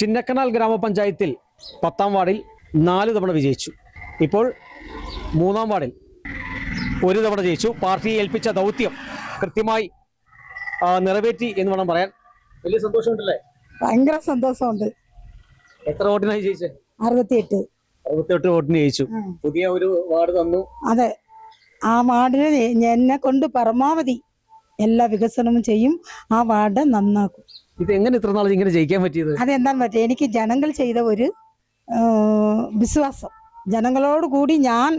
ചിന്നക്കനാൽ ഗ്രാമപഞ്ചായത്തിൽ പത്താം വാർഡിൽ നാല് തവണ വിജയിച്ചു. ഇപ്പോൾ മൂന്നാം വാർഡിൽ ഒരു തവണ ജയിച്ചു. പാർട്ടിയെ ഏൽപ്പിച്ച ദൗത്യം കൃത്യമായി നിറവേറ്റി എന്ന് വേണം പറയാൻ. വലിയ സന്തോഷമുണ്ടല്ലേ? ഭയങ്കര സന്തോഷമുണ്ട്. എത്ര വോട്ടിനായി ജയിച്ചേ? അറുപത്തിയെട്ട്. അറുപത്തിയെട്ട് വോട്ടിന് ജയിച്ചു. പുതിയ ഒരു വാർഡ് തന്നു. അതെ. ആ വാർഡിന് എന്നെ കൊണ്ട് പരമാവധി എല്ലാ വികസനവും ചെയ്യും. ആ വാർഡ് നന്നാക്കും. ഇത് എങ്ങനെ ഇത്ര നാൾ ഇങ്ങനെ ജയിക്കാൻ പറ്റിയത്? അതെന്താന്ന് പറ്റിയത് എനിക്ക് ജനങ്ങൾ ചെയ്ത ഒരു വിശ്വാസം. ജനങ്ങളോട് കൂടി ഞാൻ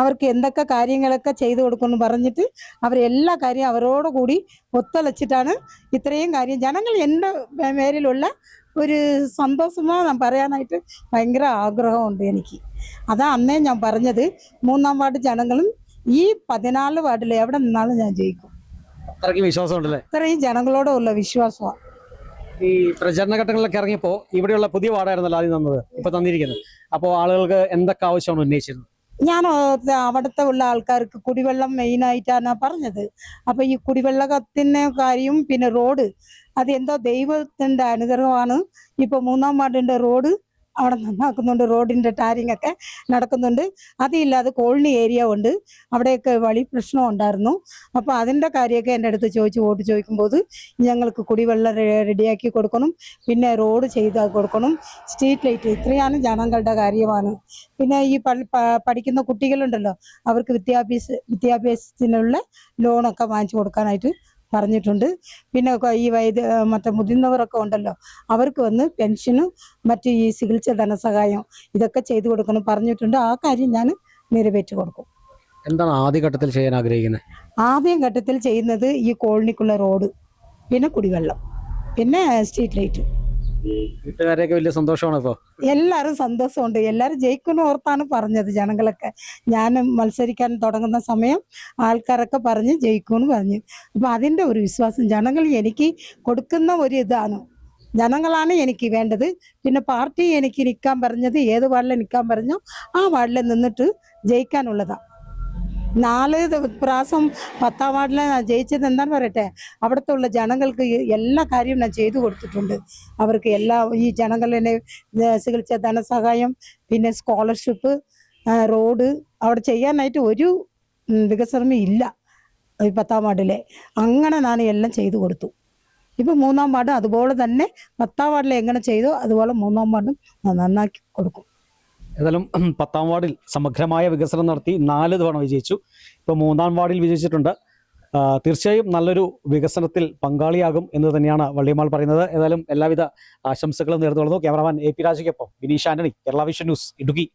അവർക്ക് എന്തൊക്കെ കാര്യങ്ങളൊക്കെ ചെയ്തു കൊടുക്കുമെന്ന് പറഞ്ഞിട്ട് അവരെല്ലാ കാര്യവും അവരോട് കൂടി ഒത്തലച്ചിട്ടാണ് ഇത്രയും കാര്യം. ജനങ്ങൾ എന്റെ പേരിലുള്ള ഒരു സന്തോഷമോ ഞാൻ പറയാനായിട്ട് ഭയങ്കര ആഗ്രഹമുണ്ട് എനിക്ക്. അതാ അന്നേ ഞാൻ പറഞ്ഞത് മൂന്നാം വാർഡ് ജനങ്ങളും ഈ പതിനാല് വാർഡിൽ എവിടെ നിന്നാലും ഞാൻ ജയിക്കും. അത്രയ്ക്ക് വിശ്വാസമുണ്ടല്ലേ? ഇത്രയും ജനങ്ങളോടുള്ള വിശ്വാസമാണ്. ഈ പ്രചരണ ഘട്ടങ്ങളിലൊക്കെ ഇറങ്ങിയപ്പോ ഇവിടെയുള്ള പുതിയ വാർഡായിരുന്നല്ലോ ആദ്യം തന്നത് ഇപ്പൊ തന്നിരിക്കുന്നത്. അപ്പോൾ ആളുകൾക്ക് എന്തൊക്കെ ആവശ്യമാണ് ഉന്നയിച്ചിരുന്നത്? ഞാൻ അവിടുത്തെ ഉള്ള ആൾക്കാർക്ക് കുടിവെള്ളം മെയിനായിട്ടാണ് പറഞ്ഞത്. അപ്പൊ ഈ കുടിവെള്ളത്തിന് കാര്യം പിന്നെ റോഡ് അത് എന്തോ ദൈവത്തിന്റെ അനുഗ്രഹമാണ്. ഇപ്പൊ മൂന്നാം വാർഡിന്റെ റോഡ് അവിടെ നന്നാക്കുന്നുണ്ട് റോഡിന്റെ ടാരിങ് ഒക്കെ നടക്കുന്നുണ്ട്. അതില്ലാതെ കോളനി ഏരിയ ഉണ്ട്. അവിടെയൊക്കെ വഴി പ്രശ്നം ഉണ്ടായിരുന്നു. അപ്പൊ അതിന്റെ കാര്യമൊക്കെ എന്റെ അടുത്ത് ചോദിച്ച് വോട്ട് ചോദിക്കുമ്പോൾ ഞങ്ങൾക്ക് കുടിവെള്ളം റെഡിയാക്കി കൊടുക്കണം. പിന്നെ റോഡ് ചെയ്ത് കൊടുക്കണം. സ്ട്രീറ്റ് ലൈറ്റ് ഇത്രയാണ് ജനങ്ങളുടെ കാര്യമാണ്. പിന്നെ ഈ പഠിക്കുന്ന കുട്ടികളുണ്ടല്ലോ അവർക്ക് വിദ്യാഭ്യാസ വിദ്യാഭ്യാസത്തിനുള്ള ലോണൊക്കെ വാങ്ങിച്ചു കൊടുക്കാനായിട്ട് പറഞ്ഞിട്ടുണ്ട്. പിന്നെ ഈ വൈദ്യ മറ്റേ മുതിർന്നവരൊക്കെ ഉണ്ടല്ലോ അവർക്ക് വന്ന് പെൻഷനും മറ്റു ഈ ചികിത്സ ധനസഹായം ഇതൊക്കെ ചെയ്തു കൊടുക്കണം പറഞ്ഞിട്ടുണ്ട്. ആ കാര്യം ഞാൻ നിറവേറ്റി കൊടുക്കും. എന്താണ് ആദ്യഘട്ടത്തിൽ ചെയ്യാൻ ആഗ്രഹിക്കുന്നത് ആദ്യം ഘട്ടത്തിൽ ചെയ്യുന്നത് ഈ കോളനിക്കുള്ള റോഡ് പിന്നെ കുടിവെള്ളം പിന്നെ സ്ട്രീറ്റ് ലൈറ്റ്. വലിയ സന്തോഷമാണ് ഇപ്പോ? എല്ലാവരും സന്തോഷമുണ്ട്. എല്ലാരും ജയിക്കുന്ന ഓർത്താണ് പറഞ്ഞത് ജനങ്ങളൊക്കെ. ഞാൻ മത്സരിക്കാൻ തുടങ്ങുന്ന സമയം ആൾക്കാരൊക്കെ പറഞ്ഞ് ജയിക്കുമെന്ന് പറഞ്ഞു. അപ്പൊ അതിന്റെ ഒരു വിശ്വാസം ജനങ്ങൾ എനിക്ക് കൊടുക്കുന്ന ഒരു ഇതാണ്. ജനങ്ങളാണ് എനിക്ക് വേണ്ടത്. പിന്നെ പാർട്ടി എനിക്ക് നിൽക്കാൻ പറഞ്ഞത് ഏത് വാർഡിൽ നിൽക്കാൻ പറഞ്ഞോ ആ വാർഡിൽ നിന്നിട്ട് ജയിക്കാനുള്ളതാണ്. നാല് പ്രാവശ്യം പത്താം വാർഡിൽ ഞാൻ ജയിച്ചത് എന്താന്ന് പറയട്ടെ? അവിടുത്തെ ഉള്ള ജനങ്ങൾക്ക് എല്ലാ കാര്യവും ഞാൻ ചെയ്തു കൊടുത്തിട്ടുണ്ട്. അവർക്ക് എല്ലാ ഈ ജനങ്ങളിനെ ചികിത്സ ധനസഹായം പിന്നെ സ്കോളർഷിപ്പ് റോഡ് അവിടെ ചെയ്യാനായിട്ട് ഒരു ഉം, വികസനവും ഇല്ല ഈ പത്താം വാർഡിലെ. അങ്ങനെ ഞാൻ എല്ലാം ചെയ്തു കൊടുത്തു. ഇപ്പൊ മൂന്നാം വാർഡ് അതുപോലെ തന്നെ പത്താം വാർഡിൽ എങ്ങനെ ചെയ്തോ അതുപോലെ മൂന്നാം വാർഡും നന്നാക്കി കൊടുക്കും. ഏതായാലും പത്താം വാർഡിൽ സമഗ്രമായ വികസനം നടത്തി നാല് തവണ വിജയിച്ചു. ഇപ്പോൾ മൂന്നാം വാർഡിൽ വിജയിച്ചിട്ടുണ്ട്. തീർച്ചയായും നല്ലൊരു വികസനത്തിൽ പങ്കാളിയാകും എന്ന് തന്നെയാണ് വള്ളിയമ്മാൾ പറയുന്നത്. ഏതായാലും എല്ലാവിധ ആശംസകളും നേർന്നു ക്യാമറമാൻ എ പി രാജയ്ക്കൊപ്പം വിനീഷ് ആന്റണി കേരള വിഷൻ ന്യൂസ് ഇടുക്കി.